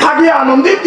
থাকি আনন্দিত